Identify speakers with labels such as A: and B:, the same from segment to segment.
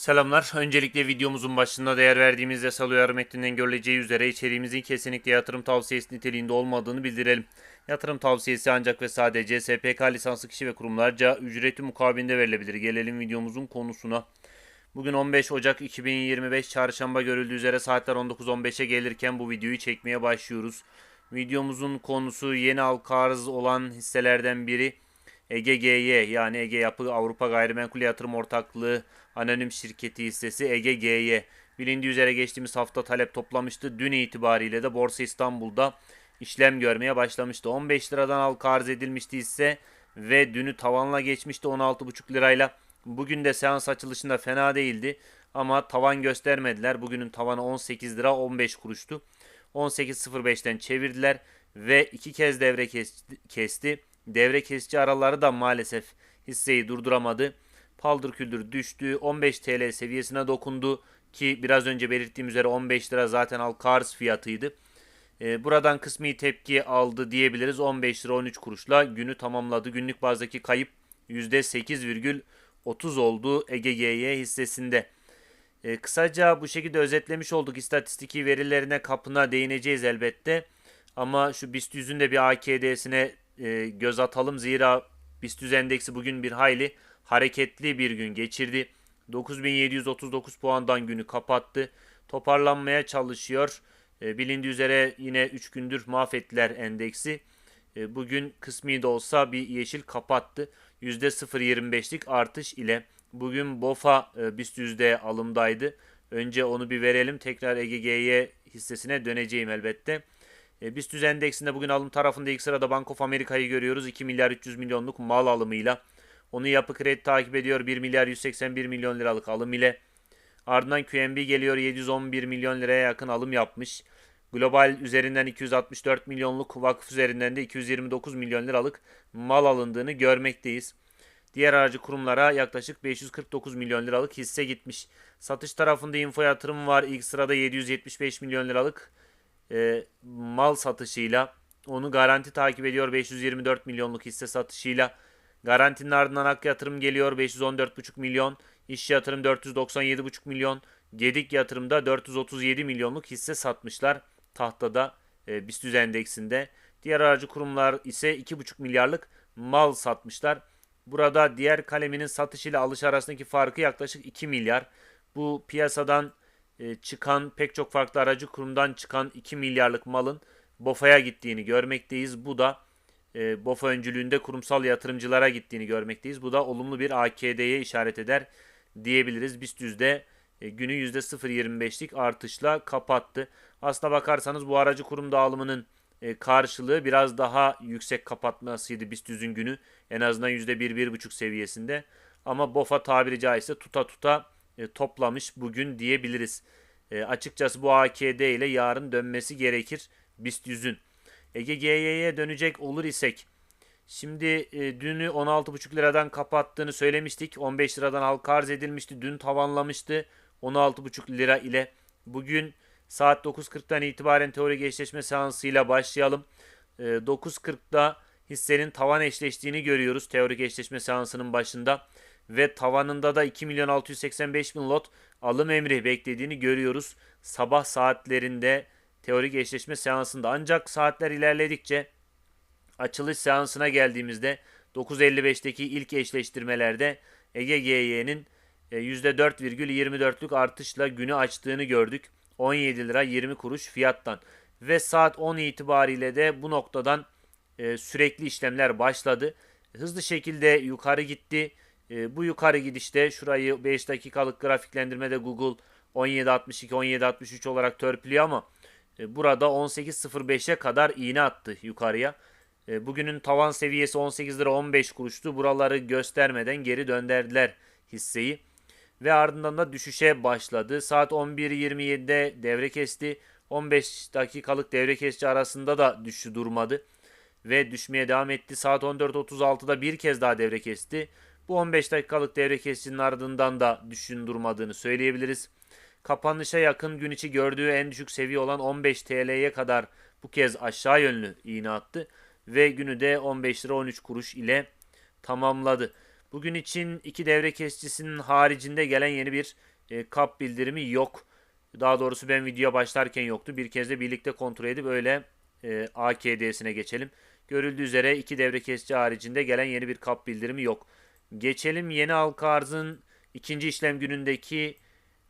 A: Selamlar. Öncelikle videomuzun başında değer verdiğimiz yasal uyarı metninden görüleceği üzere içeriğimizin kesinlikle yatırım tavsiyesi niteliğinde olmadığını bildirelim. Yatırım tavsiyesi ancak ve sadece SPK lisanslı kişi ve kurumlarca ücreti mukabilinde verilebilir. Gelelim videomuzun konusuna. Bugün 15 Ocak 2025 Çarşamba görüldüğü üzere saatler 19.15'e gelirken bu videoyu çekmeye başlıyoruz. Videomuzun konusu yeni halka arz olan hisselerden biri EGGY yani Ege Yapı Avrupa Gayrimenkul Yatırım Ortaklığı Anonim Şirketi hissesi EGGY. Bilindiği üzere geçtiğimiz hafta talep toplamıştı. Dün itibariyle de Borsa İstanbul'da işlem görmeye başlamıştı. 15 liradan halka arz edilmişti hisse ve dünü tavanla geçmişti 16,5 lirayla. Bugün de seans açılışında fena değildi ama tavan göstermediler. Bugünün tavanı 18 lira 15 kuruştu. 18.05'ten çevirdiler ve iki kez devre kesti. Devre kesici araları da maalesef hisseyi durduramadı. Paldır küldür düştü. 15 TL seviyesine dokundu ki biraz önce belirttiğim üzere 15 lira zaten halka arz fiyatıydı. Ee, buradan kısmi tepki aldı diyebiliriz. 15 lira 13 kuruşla günü tamamladı. Günlük bazdaki kayıp %8,30 oldu EGGY hissesinde. Ee, kısaca bu şekilde özetlemiş olduk. İstatistiki verilerine kapına değineceğiz elbette. Ama şu BIST 100'ün de bir AKD'sine e, göz atalım. Zira BIST 100 endeksi bugün bir hayli hareketli bir gün geçirdi. 9739 puandan günü kapattı. Toparlanmaya çalışıyor. E, bilindiği üzere yine 3 gündür mahvettiler endeksi. E, bugün kısmi de olsa bir yeşil kapattı. %0.25'lik artış ile bugün BOFA e, BIST alımdaydı. Önce onu bir verelim. Tekrar EGG'ye hissesine döneceğim elbette. E, BIST endeksinde bugün alım tarafında ilk sırada Bank of America'yı görüyoruz. 2 milyar 300 milyonluk mal alımıyla. Onu yapı kredi takip ediyor. 1 milyar 181 milyon liralık alım ile. Ardından QNB geliyor 711 milyon liraya yakın alım yapmış. Global üzerinden 264 milyonluk vakıf üzerinden de 229 milyon liralık mal alındığını görmekteyiz. Diğer aracı kurumlara yaklaşık 549 milyon liralık hisse gitmiş. Satış tarafında info yatırım var. İlk sırada 775 milyon liralık e, mal satışıyla. Onu garanti takip ediyor 524 milyonluk hisse satışıyla. Garantinin ardından Ak Yatırım geliyor 514,5 milyon. İş Yatırım 497,5 milyon. Gedik Yatırım'da 437 milyonluk hisse satmışlar tahtada e, BIST endeksinde. Diğer aracı kurumlar ise 2,5 milyarlık mal satmışlar. Burada diğer kaleminin satış ile alış arasındaki farkı yaklaşık 2 milyar. Bu piyasadan e, çıkan pek çok farklı aracı kurumdan çıkan 2 milyarlık malın BOFA'ya gittiğini görmekteyiz. Bu da e, BOFA öncülüğünde kurumsal yatırımcılara gittiğini görmekteyiz. Bu da olumlu bir AKD'ye işaret eder diyebiliriz. BIST yüzde e, günü %0.25'lik artışla kapattı. Aslına bakarsanız bu aracı kurum dağılımının e, karşılığı biraz daha yüksek kapatmasıydı BIST 100'ün günü. En azından %1-1.5 seviyesinde. Ama BOFA tabiri caizse tuta tuta e, toplamış bugün diyebiliriz. E, açıkçası bu AKD ile yarın dönmesi gerekir BIST 100'ün. Ege GY'ye dönecek olur isek Şimdi e, dünü 16,5 liradan kapattığını söylemiştik. 15 liradan halka arz edilmişti. Dün tavanlamıştı 16,5 lira ile. Bugün saat 9.40'dan itibaren teori eşleşme seansıyla başlayalım. E, 9.40'da hissenin tavan eşleştiğini görüyoruz teorik eşleşme seansının başında. Ve tavanında da 2 milyon 685 bin lot alım emri beklediğini görüyoruz. Sabah saatlerinde teorik eşleşme seansında. Ancak saatler ilerledikçe açılış seansına geldiğimizde 9.55'teki ilk eşleştirmelerde Ege GY'nin %4,24'lük artışla günü açtığını gördük. 17 lira 20 kuruş fiyattan. Ve saat 10 itibariyle de bu noktadan e, sürekli işlemler başladı. Hızlı şekilde yukarı gitti. E, bu yukarı gidişte şurayı 5 dakikalık grafiklendirmede Google 17.62 17.63 olarak törpülüyor ama e, burada 18.05'e kadar iğne attı yukarıya. E, bugünün tavan seviyesi 18 lira 15 kuruştu. Buraları göstermeden geri döndürdüler hisseyi. Ve ardından da düşüşe başladı. Saat 11.27'de devre kesti. 15 dakikalık devre kesici arasında da düşüşü durmadı. Ve düşmeye devam etti. Saat 14.36'da bir kez daha devre kesti. Bu 15 dakikalık devre kesicinin ardından da düşüşün durmadığını söyleyebiliriz. Kapanışa yakın gün içi gördüğü en düşük seviye olan 15 TL'ye kadar bu kez aşağı yönlü iğne attı ve günü de 15 lira 13 kuruş ile tamamladı. Bugün için iki devre kesicisinin haricinde gelen yeni bir e, kap bildirimi yok. Daha doğrusu ben videoya başlarken yoktu. Bir kez de birlikte kontrol edip öyle e, AKD'sine geçelim. Görüldüğü üzere iki devre kesici haricinde gelen yeni bir kap bildirimi yok. Geçelim yeni halka arzın ikinci işlem günündeki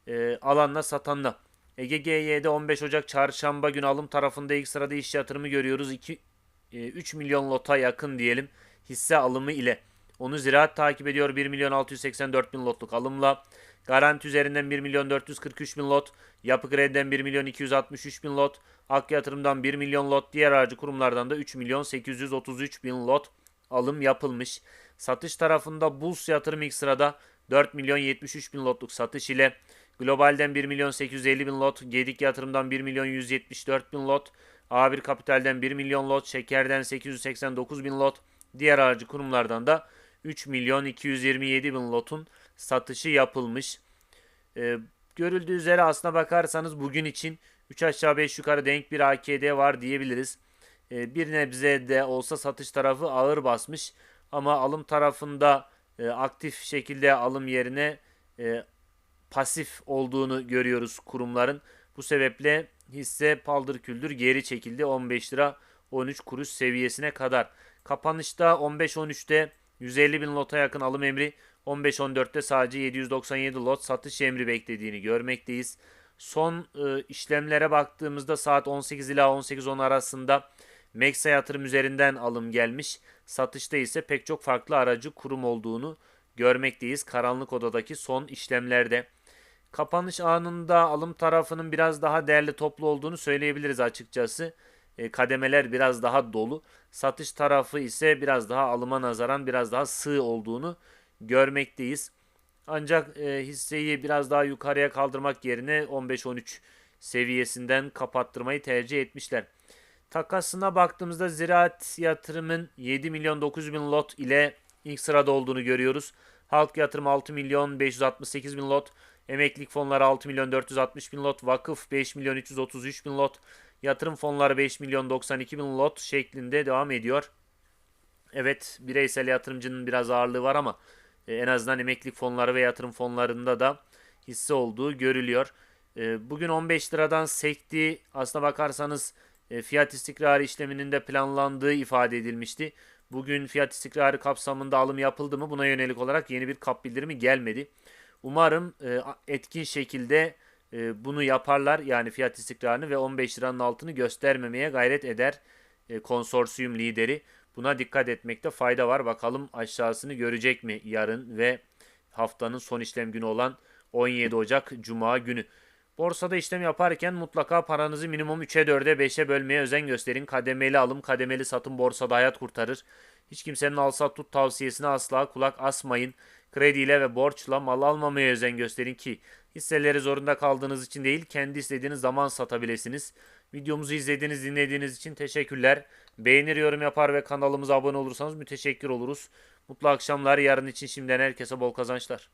A: e, alanla satanla. Ege GY'de 15 Ocak çarşamba günü alım tarafında ilk sırada iş yatırımı görüyoruz. 2, e, 3 milyon lota yakın diyelim hisse alımı ile. Onu ziraat takip ediyor 1 milyon 684 bin lotluk alımla. Garanti üzerinden 1 milyon 443 bin lot. Yapı Kredi'den 1 milyon 263 bin lot. Ak Yatırım'dan 1 milyon lot. Diğer aracı kurumlardan da 3 milyon 833 bin lot alım yapılmış. Satış tarafında Bulls Yatırım ilk sırada 4 milyon 73 bin lotluk satış ile Global'den 1 milyon 850 bin lot, Gedik Yatırım'dan 1 milyon 174 bin lot, A1 Kapital'den 1 milyon lot, Şeker'den 889 bin lot, diğer aracı kurumlardan da 3 milyon 227 bin lotun satışı yapılmış. Ee, görüldüğü üzere aslına bakarsanız bugün için 3 aşağı 5 yukarı denk bir AKD var diyebiliriz. Ee, bir nebze de olsa satış tarafı ağır basmış ama alım tarafında e, aktif şekilde alım yerine e, pasif olduğunu görüyoruz kurumların. Bu sebeple hisse paldır küldür geri çekildi 15 lira 13 kuruş seviyesine kadar. Kapanışta 15-13'te 150 bin lota yakın alım emri 15-14'te sadece 797 lot satış emri beklediğini görmekteyiz. Son e, işlemlere baktığımızda saat 18 ila 18.10 arasında Meksa yatırım üzerinden alım gelmiş. Satışta ise pek çok farklı aracı kurum olduğunu görmekteyiz. Karanlık odadaki son işlemlerde. Kapanış anında alım tarafının biraz daha değerli toplu olduğunu söyleyebiliriz açıkçası. E, kademeler biraz daha dolu. Satış tarafı ise biraz daha alıma nazaran biraz daha sığ olduğunu görmekteyiz. Ancak e, hisseyi biraz daha yukarıya kaldırmak yerine 15-13 seviyesinden kapattırmayı tercih etmişler. Takasına baktığımızda ziraat yatırımın 7 milyon 900 bin lot ile ilk sırada olduğunu görüyoruz. Halk yatırım 6 milyon 568 bin lot. Emeklilik fonları 6 milyon 460 bin lot. Vakıf 5 milyon 333 bin lot. Yatırım fonları 5 milyon 92 bin lot şeklinde devam ediyor. Evet bireysel yatırımcının biraz ağırlığı var ama e, en azından emeklilik fonları ve yatırım fonlarında da hisse olduğu görülüyor. E, bugün 15 liradan sekti. Aslına bakarsanız e, fiyat istikrarı işleminin de planlandığı ifade edilmişti. Bugün fiyat istikrarı kapsamında alım yapıldı mı buna yönelik olarak yeni bir kap bildirimi gelmedi. Umarım e, etkin şekilde e, bunu yaparlar yani fiyat istikrarını ve 15 liranın altını göstermemeye gayret eder konsorsiyum lideri. Buna dikkat etmekte fayda var. Bakalım aşağısını görecek mi yarın ve haftanın son işlem günü olan 17 Ocak Cuma günü. Borsada işlem yaparken mutlaka paranızı minimum 3'e 4'e 5'e bölmeye özen gösterin. Kademeli alım, kademeli satım borsada hayat kurtarır. Hiç kimsenin al sat tut tavsiyesine asla kulak asmayın. Krediyle ve borçla mal almamaya özen gösterin ki hisseleri zorunda kaldığınız için değil kendi istediğiniz zaman satabilirsiniz. Videomuzu izlediğiniz dinlediğiniz için teşekkürler. Beğenir yorum yapar ve kanalımıza abone olursanız müteşekkir oluruz. Mutlu akşamlar yarın için şimdiden herkese bol kazançlar.